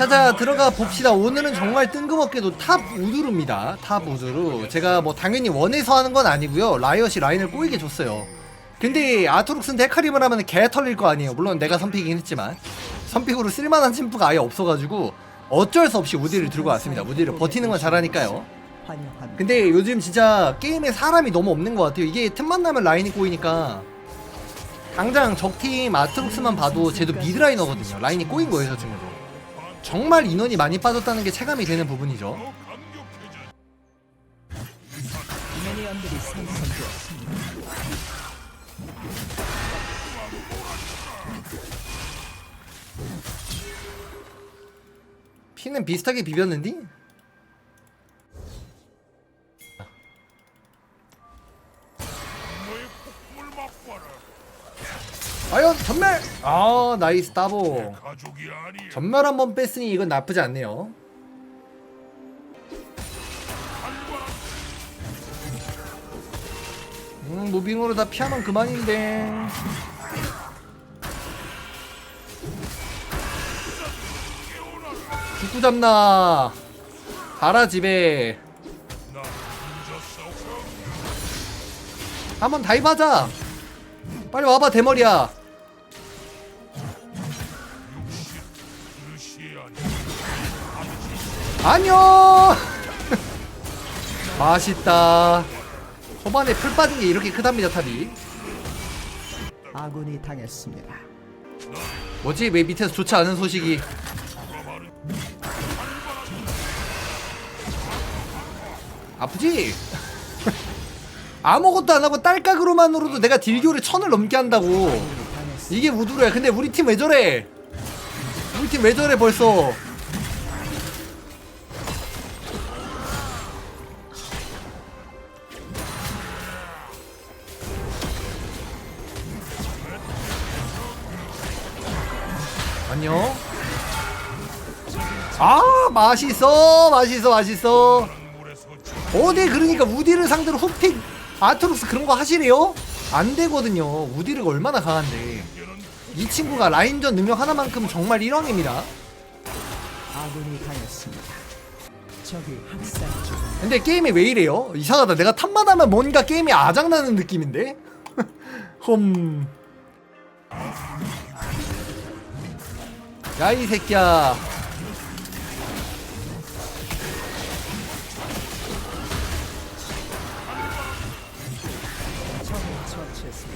자자 들어가 봅시다. 오늘은 정말 뜬금없게도 탑 우두루입니다. 탑 우두루. 제가 뭐 당연히 원해서 하는 건 아니고요. 라이엇이 라인을 꼬이게 줬어요. 근데 아토룩스는 데카림을 하면 개 털릴 거 아니에요. 물론 내가 선픽이긴 했지만. 선픽으로 쓸만한 침프가 아예 없어가지고 어쩔 수 없이 우디를 들고 왔습니다. 우디를 버티는 건 잘하니까요. 근데 요즘 진짜 게임에 사람이 너무 없는 것 같아요. 이게 틈만 나면 라인이 꼬이니까. 당장 적팀 아트록스만 봐도 쟤도 미드라이너거든요. 라인이 꼬인 거예요, 저 친구도. 정말 인원이 많이 빠졌다는 게 체감이 되는 부분이죠. 피는 비슷하게 비볐는디? 아 나이스 따보 가족이. 전멸 한 번 뺐으니 이건 나쁘지 않네요. 음, 무빙으로 다 피하면 그만인데. 죽구 잡나. 가라 집에. 한번 다이브하자. 빨리 와봐 대머리야. 안녕. 맛있다. 초반에 풀 빠진 게 이렇게 크답니다 탑이. 아군이 당했습니다. 뭐지 왜 밑에서 좋지 않은 소식이 아프지? 아무것도 안 하고 딸깍으로만으로도 내가 딜교를 천을 넘게 한다고. 이게 우두루야 근데 우리 팀 왜 저래 우리 팀 왜 저래 벌써 안녕 아 맛있어 맛있어 맛있어 어디 그러니까 우디를 상대로 훅픽 아트록스 그런 거 하시래요? 안 되거든요. 우디르가 얼마나 강한데. 이 친구가 라인전 능력 하나만큼 정말 일왕입니다. 아군이 중. 근데 게임이 왜 이래요? 이상하다. 내가 탑만 하면 뭔가 게임이 아작나는 느낌인데? 홈. 야, 이 새끼야.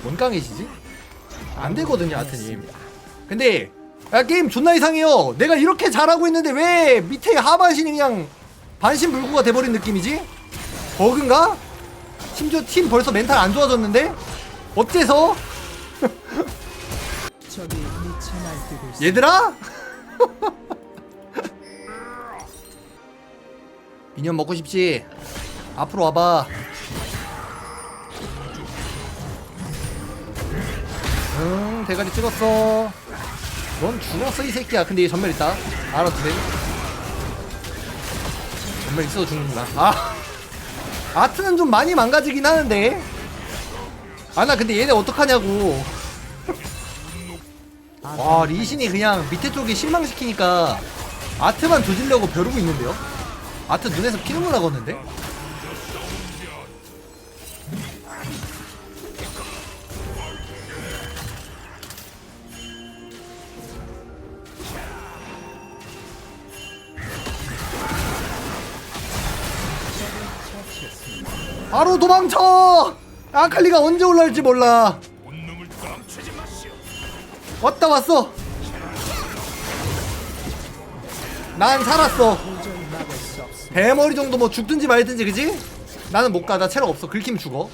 뭔 깡이시지? 안 되거든요, 아트님. 근데 야 게임 존나 이상해요. 내가 이렇게 잘하고 있는데 왜 밑에 하반신이 그냥 반신불구가 돼버린 느낌이지? 버그인가? 심지어 팀 벌써 멘탈 안 좋아졌는데? 어째서? 얘들아? 미니언 먹고 싶지? 앞으로 와봐. 응, 대가리 찍었어. 넌 죽었어, 이 새끼야. 근데 얘 전멸 있다. 알아도 돼. 전멸 있어도 죽는구나. 아. 아트는 좀 많이 망가지긴 하는데. 아, 나 근데 얘네 어떡하냐고. 와 리신이 그냥 밑에 쪽에 실망시키니까 아트만 조지려고 벼르고 있는데요? 아트 눈에서 피눈물 나겠는데? 바로 도망쳐! 아칼리가 언제 올라올지 몰라 왔다 왔어. 난 살았어. 대머리 정도 뭐 죽든지 말든지 그지? 나는 못 가. 나 체력 없어. 긁히면 죽어.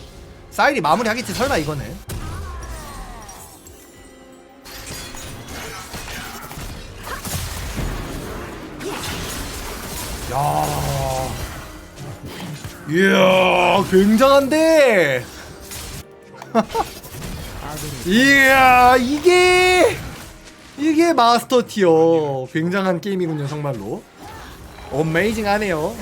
사일이 마무리하겠지 설마 이거는. 야. 이야, 굉장한데. 이야 이게 이게 마스터 티어 굉장한 게임이군요 정말로 어메이징하네요.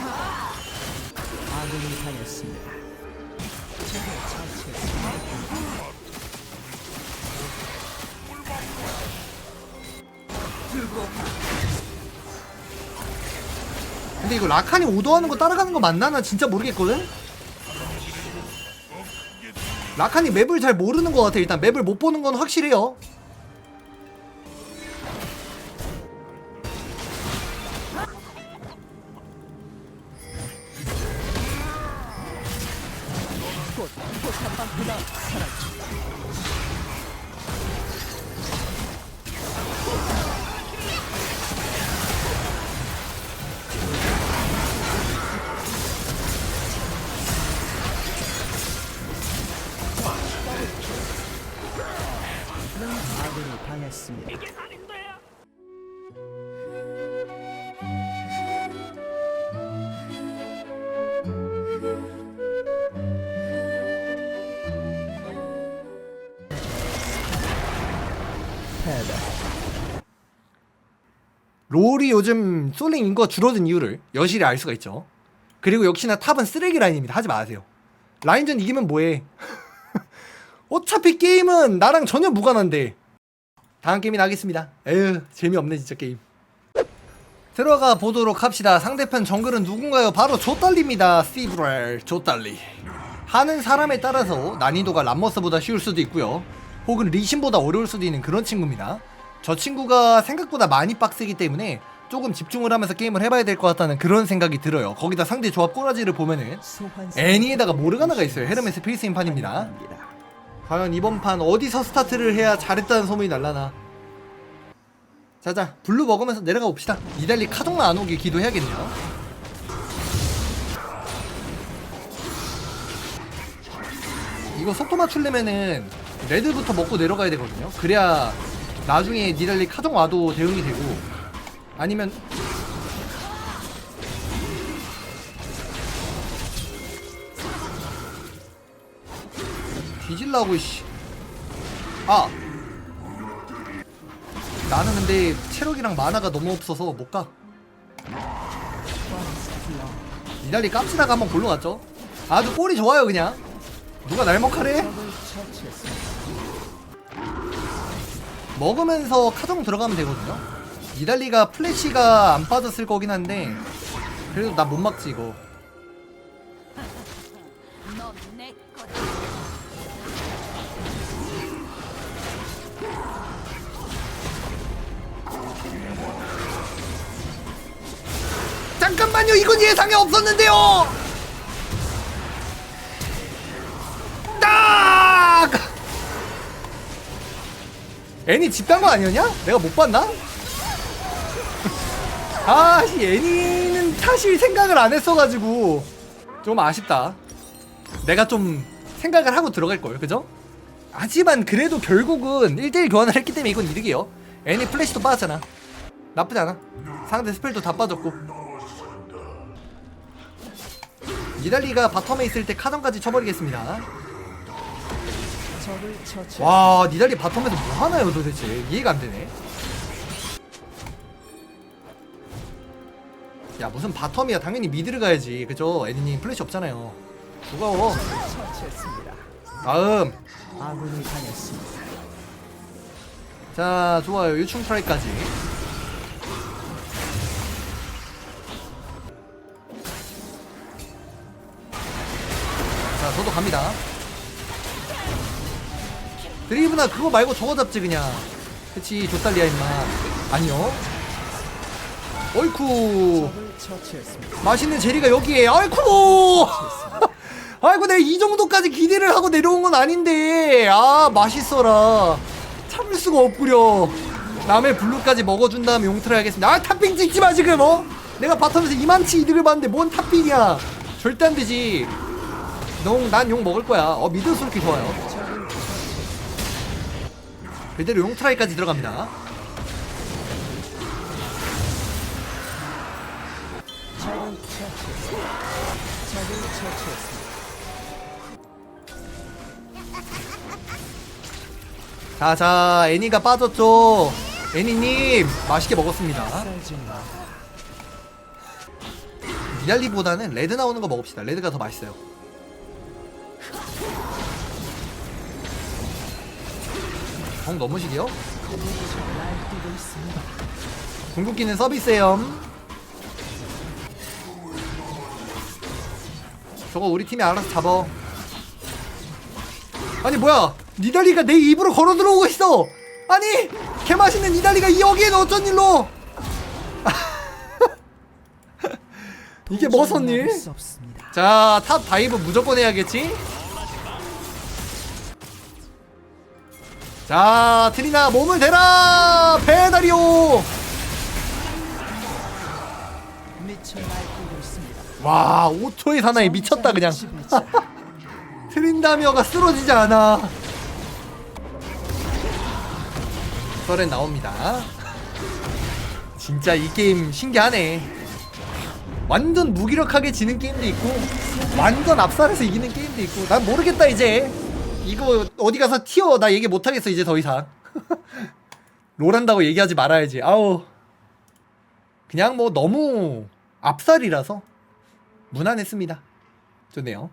근데 이거 라칸이 오도하는 거 따라가는 거 맞나? 나 진짜 모르겠거든? 라칸이 맵을 잘 모르는 것 같아 일단 맵을 못 보는 건 확실해요 아군이 당했습니다. 패배. 롤이 요즘 솔링 인구가 줄어든 이유를 여실히 알 수가 있죠. 그리고 역시나 탑은 쓰레기 라인입니다. 하지 마세요. 라인전 이기면 뭐해? 어차피 게임은 나랑 전혀 무관한데 다음 게임이 나겠습니다. 에휴 재미없네 진짜 게임. 들어가 보도록 합시다. 상대편 정글은 누군가요? 바로 조달리입니다. 시브랄 조달리. 하는 사람에 따라서 난이도가 람머스보다 쉬울 수도 있고요. 혹은 리신보다 어려울 수도 있는 그런 친구입니다. 저 친구가 생각보다 많이 빡세기 때문에 조금 집중을 하면서 게임을 해봐야 될 것 같다는 그런 생각이 들어요. 거기다 상대 조합 꼬라지를 보면은 애니에다가 모르가나가 있어요. 헤르메스 필수인 판입니다 과연 이번 판 어디서 스타트를 해야 잘했다는 소문이 날라나? 자자 블루 먹으면서 내려가 봅시다. 이달리 카동만 안 오게 기도해야겠네요. 이거 속도 맞추려면은 레드부터 먹고 내려가야 되거든요. 그래야 나중에 니달리 카동 와도 대응이 되고 아니면 뒤질라고 씨. 아. 나는 근데 체력이랑 만화가 너무 없어서 못 가. 이달리 깜찍다가 한번 골로 갔죠. 아주 꼴이 좋아요 그냥. 누가 날먹하래? 먹으면서 카정 들어가면 되거든요. 이달리가 플래시가 안 빠졌을 거긴 한데 그래도 나 못 막지 이거. 잠깐만요. 이건 예상에 없었는데요. 딱 애니 집단 거 아니었냐? 내가 못 봤나? 아씨 애니는 사실 생각을 안 했어가지고 좀 아쉽다. 내가 좀 생각을 하고 들어갈 걸 그죠? 하지만 그래도 결국은 1대1 교환을 했기 때문에 이건 이득이에요. 애니 플래시도 빠졌잖아. 나쁘지 않아. 상대 스펠도 다 빠졌고 니달리가 바텀에 있을 때 카정까지 쳐버리겠습니다. 와 니달리 바텀에서 뭐 하나요 도대체? 이해가 안 되네. 야 무슨 바텀이야. 당연히 미드를 가야지. 그죠? 에디님 플래시 없잖아요. 무거워. 다음. 자 좋아요. 유충 트라이까지 갑니다. 드리브나 그거 말고 저거 잡지 그냥. 그치 조달리야 임마. 아니요. 처치했습니다. 맛있는 제리가 여기에. 아이쿠! 아이고 내가 이 정도까지 기대를 하고 내려온 건 아닌데. 아 맛있어라. 참을 수가 없구려. 남의 블루까지 먹어준 다음에 용트를 하겠습니다. 아 탑핑 찍지마 지금 어? 내가 바텀에서 이만치 이득을 봤는데 뭔 탑핑이야. 절대 안 되지 넌난용 먹을 거야. 어 미드 솔키 좋아요. 그대로 용 트라이까지 들어갑니다. 자자 애니가 빠졌죠? 애니님 맛있게 먹었습니다. 니달리보다는 레드 나오는 거 먹읍시다. 레드가 더 맛있어요 정 있습니다. 궁극기는 서비스예요 저거 우리 팀이 알아서 잡어 아니 뭐야 니달리가 내 입으로 걸어 들어오고 있어 아니 개맛있는 니달리가 여기에 어쩐 일로 이게 뭐선 일? 막을 수 없습니다. 자, 탑 다이브 무조건 해야겠지? 자, 트리나 몸을 대라! 페다리오! 와, 5초의 사나이 미쳤다 그냥. 트린다미어가 쓰러지지 않아. 서렌 나옵니다. 진짜 이 게임 신기하네. 완전 무기력하게 지는 게임도 있고, 완전 압살해서 이기는 게임도 있고, 난 모르겠다 이제. 이거 어디 가서 튀어 나 얘기 못하겠어 이제 더 이상. 롤한다고 얘기하지 말아야지. 아우. 그냥 뭐 너무 압살이라서 무난했습니다. 좋네요.